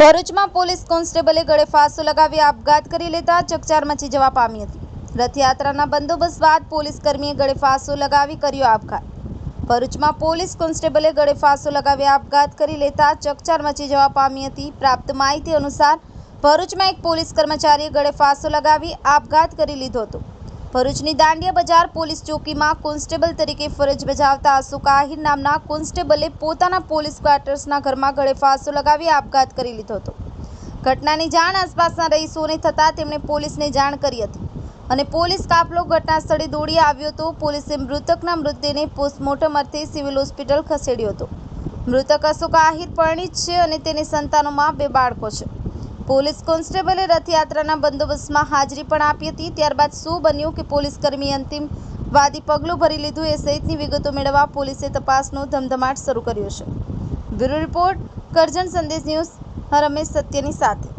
ભરૂચમાં પોલીસ કોન્સ્ટેબલે ગળે ફાંસો લગાવી આપઘાત કરી લેતા ચકચાર મચી જવા પામી હતી. રથયાત્રાના બંદોબસ્ત બાદ પોલીસ કર્મીએ ગળે ફાંસો લગાવી કર્યો આપઘાત. ભરૂચમાં પોલીસ કોન્સ્ટેબલે ગળે ફાંસો લગાવી આપઘાત કરી લેતા ચકચાર મચી જવા પામી હતી. પ્રાપ્ત માહિતી અનુસાર ભરૂચમાં એક પોલીસ કર્મચારીએ ગળે ફાંસો લગાવી આપઘાત કરી લીધો હતો. ભરૂચની દાંડિયા બજાર પોલીસ ચોકીમાં કોન્સ્ટેબલ તરીકે ફરજ બજાવતા અશોક આહિર નામના કોન્સ્ટેબલે પોતાના પોલીસ ક્વાર્ટર્સના ઘરમાં ગળે ફાંસો લગાવી આપઘાત કરી લીધો હતો. ઘટનાની જાણ આસપાસના રહીશોને થતાં તેમણે પોલીસને જાણ કરી હતી અને પોલીસ કાફલો ઘટના સ્થળે દોડી આવ્યો હતો. પોલીસે મૃતકના મૃતદેહને પોસ્ટમોર્ટમ અર્થે સિવિલ હોસ્પિટલ ખસેડ્યો હતો. મૃતક અશોક આહિર પરણિત છે અને તેની સંતાનોમાં બે બાળકો છે. પોલીસ કોન્સ્ટેબલે રથયાત્રાના બંદોબસ્તમાં હાજરી પણ આપી હતી. ત્યારબાદ શું બન્યું કે પોલીસ કર્મી અંતિમ વાદી પગલું ભરી લીધું એ સહિતની વિગતો મેળવવા પોલીસે તપાસનો ધમધમાટ શરૂ કર્યો છે. બ્યુરો રિપોર્ટ કરજણ સંદેશ ન્યૂઝ રમેશ સત્યની સાથે.